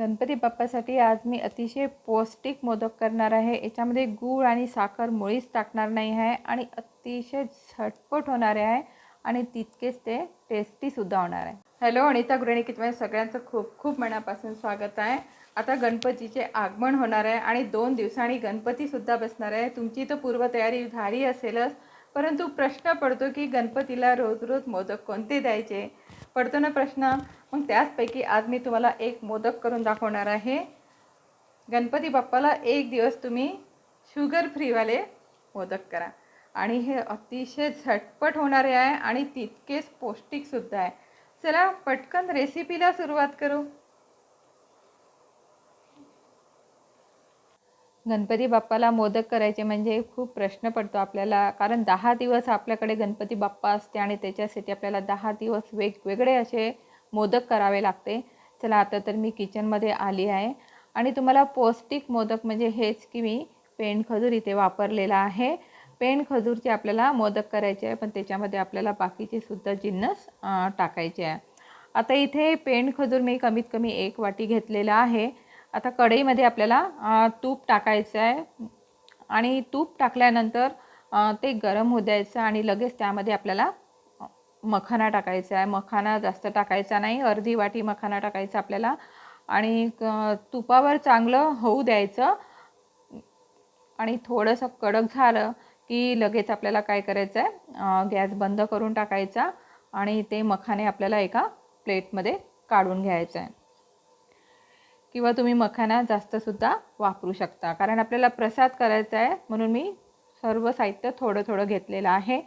गणपती बाप्पासाठी आज मी अतिशय पौष्टिक मोदक करणार आहे. याच्यामध्ये गूळ आणि साखर मुळीच टाकणार नाही आहे आणि अतिशय झटपट होणारे आहे आणि तितकेच ते टेस्टीसुद्धा होणार आहे. हॅलो अनिता की किचनमध्ये सगळ्यांचं खूप खूप मनापासून स्वागत आहे. आता गणपतीचे आगमन होणार आहे आणि दोन दिवसांनी गणपतीसुद्धा बसणार आहे. तुमची तर पूर्वतयारी झाली असेलच परंतु प्रश्न पडतो की गणपतीला रोज रोज मोदक कोणते द्यायचे? पडतो ना प्रश्न? मग त्याचपैकी आज मी तुम्हाला एक मोदक करून दाखवणार आहे. गणपती बाप्पाला एक दिवस तुम्ही शुगर फ्रीवाले मोदक करा. आणि हे अतिशय झटपट होणारे आहे आणि तितकेच पौष्टिकसुद्धा आहे. चला पटकन रेसिपीला सुरुवात करू. गणपती बाप्पाला मोदक करायचे म्हणजे खूप प्रश्न पडतो आपल्याला. कारण दहा दिवस आपल्याकडे गणपती बाप्पा असते आणि त्याच्यासाठी आपल्याला दहा दिवस वेगवेगळे असे मोदक करावे लागते. चला आता तर मी किचनमध्ये आली आहे. आणि तुम्हाला पौष्टिक मोदक म्हणजे हेच की मी पेंड खजूर इथे वापरलेला आहे. पेंड खजूरचे आपल्याला मोदक करायचे आहे पण त्याच्यामध्ये आपल्याला बाकीचे सुद्धा जिन्नस टाकायचे आहे. आता इथे पेंड खजूर मी कमीत कमी एक वाटी घेतलेला आहे. आता कढईमध्ये आपल्याला तूप टाकायचं आहे. आणि तूप टाकल्यानंतर ते गरम होऊ द्यायचं आणि लगेच त्यामध्ये आपल्याला मखाना टाकायचा आहे. मखाना जास्त टाकायचा नाही. अर्धी वाटी मखाना टाकायचा आपल्याला. आणि तुपावर चांगलं होऊ द्यायचं. आणि थोडंसं कडक झालं की लगेच आपल्याला काय करायचं आहे गॅस बंद करून टाकायचा. आणि ते मखाने आपल्याला एका प्लेटमध्ये काढून घ्यायचं आहे किंवा तुम्ही मखाना जास्तसुद्धा वापरू शकता. कारण आपल्याला प्रसाद करायचा आहे म्हणून मी सर्व साहित्य थोडं थोडं घेतलेलं आहे.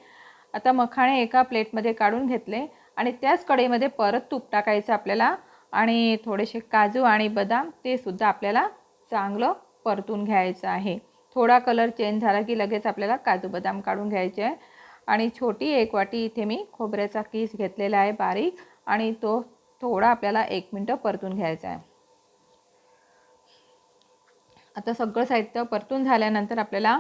आता मखाणे एका प्लेटमध्ये काढून घेतले आणि त्याच कढईमध्ये परत तूप टाकायचं आपल्याला आणि थोडेसे काजू आणि बदाम ते सुद्धा आपल्याला चांगलं परतून घ्यायचं आहे. थोडा कलर चेंज झाला की लगेच आपल्याला काजू बदाम काढून घ्यायचे आहे. आणि छोटी एक वाटी इथे मी खोबऱ्याचा किस घेतलेला आहे बारीक आणि तो थोडा आपल्याला एक मिनटं परतून घ्यायचा आहे. आता सगळं साहित्य परतून झाल्यानंतर आपल्याला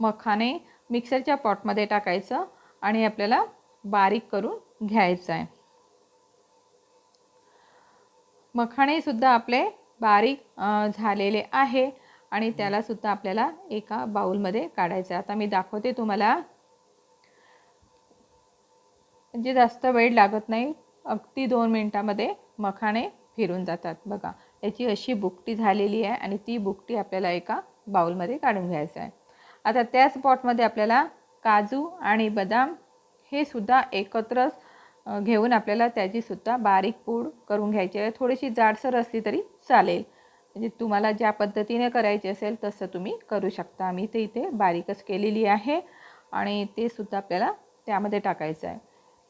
मखाने मिक्सरच्या पॉटमध्ये टाकायचं आणि आपल्याला बारीक करून घ्यायचं आहे. मखाणेसुद्धा आपले बारीक झालेले आहे आणि त्यालासुद्धा आपल्याला एका बाऊलमध्ये काढायचं आहे. आता मी दाखवते तुम्हाला. म्हणजे जास्त वेळ लागत नाही. अगदी दोन मिनटामध्ये मखाणे फिरून जातात. बघा. याची अशी बुकटी झालेली आहे आणि ती बुकटी आपल्याला एका बाउलमध्ये काढून घ्यायचं आहे. आता त्याच पॉटमध्ये आपल्याला काजू आणि बदाम हे सुद्धा एकत्रच घेऊन आपल्याला त्याचीसुद्धा बारीक पूड करून घ्यायची आहे. थोडीशी जाडसर असली तरी चालेल. म्हणजे तुम्हाला ज्या पद्धतीने करायची असेल तसं तुम्ही करू शकता. मी ते इथे बारीकच केलेली आहे आणि ते सुद्धा आपल्याला त्यामध्ये टाकायचं आहे.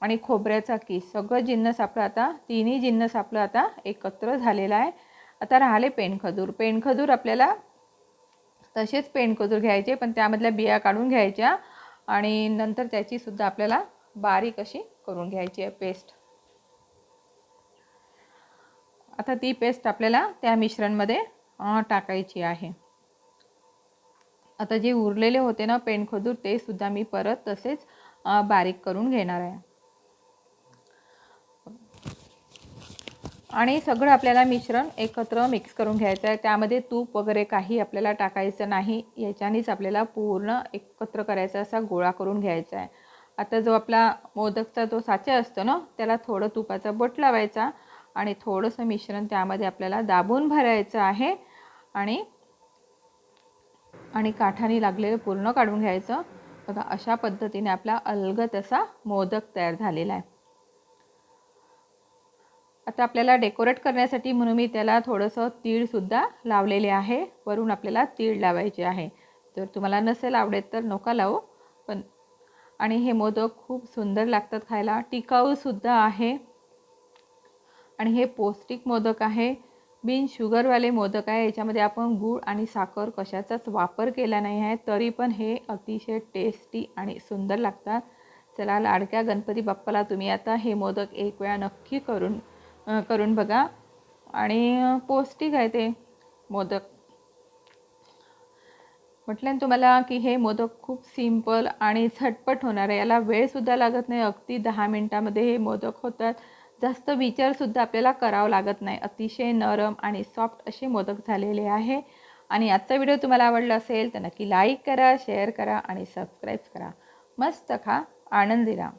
आणि खोबऱ्याचा किस सगळं जिन्नस आपलं आता तिन्ही जिन्नस आपलं आता एकत्र झालेला आहे. आता राहिले पेनखजूर. पेनखजूर आपल्याला तसेच पेनखजूर घ्यायचे पण त्यामधल्या बिया काढून घ्यायच्या आणि नंतर त्याचीसुद्धा आपल्याला बारीक अशी करून घ्यायची आहे पेस्ट. आता ती पेस्ट आपल्याला त्या मिश्रणमध्ये टाकायची आहे. आता जे उरलेले होते ना पेनखजूर ते सुद्धा मी परत तसेच बारीक करून घेणार आहे. आणि सगळं आपल्याला मिश्रण एकत्र मिक्स करून घ्यायचं आहे. त्यामध्ये तूप वगैरे काही आपल्याला टाकायचं नाही. याच्यानेच आपल्याला पूर्ण एकत्र करायचा असा गोळा करून घ्यायचा आहे. आता जो आपला मोदकचा जो साचा असतो ना त्याला थोडं तुपाचा बोट लावायचा आणि थोडंसं मिश्रण त्यामध्ये आपल्याला दाबून भरायचं आहे. आणि आणि काठाने लागलेलं पूर्ण काढून घ्यायचं. बघा अशा पद्धतीने आपला अलगत असा मोदक तयार झालेला आहे. आता आपल्याला डेकोरेट करण्यासाठी म्हणून मी त्याला थोडंसं तीळसुद्धा लावलेले आहे. वरून आपल्याला तीळ लावायचे आहे. जर तुम्हाला नसेल आवडेल तर नका लावू. पण आणि हे मोदक खूप सुंदर लागतात खायला. टिकाऊसुद्धा आहे. आणि हे पौष्टिक मोदक आहे. बिन शुगरवाले मोदक आहे. याच्यामध्ये आपण गूळ आणि साखर कशाचाच वापर केला नाही आहे. तरी पण हे अतिशय टेस्टी आणि सुंदर लागतात. चला लाडक्या गणपती बाप्पाला तुम्ही आता हे मोदक एक वेळा नक्की करून करून बघा. आणि पौष्टिक आहे ते मोदक. म्हटलं ना तुम्हाला की हे मोदक खूप सिंपल आणि झटपट होणार आहे. याला वेळसुद्धा लागत नाही. अगदी दहा मिनटामध्ये हे मोदक होतात. जास्त विचारसुद्धा आपल्याला करावा लागत नाही. अतिशय नरम आणि सॉफ्ट असे मोदक झालेले आहे. आणि आजचा व्हिडिओ तुम्हाला आवडला असेल तर नक्की लाईक करा शेअर करा आणि सबस्क्राईब करा. मस्त खा. आनंदी राहा